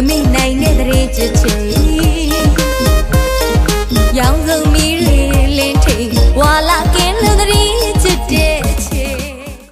မမိနိုင်တဲ့တရေချစ်ချင်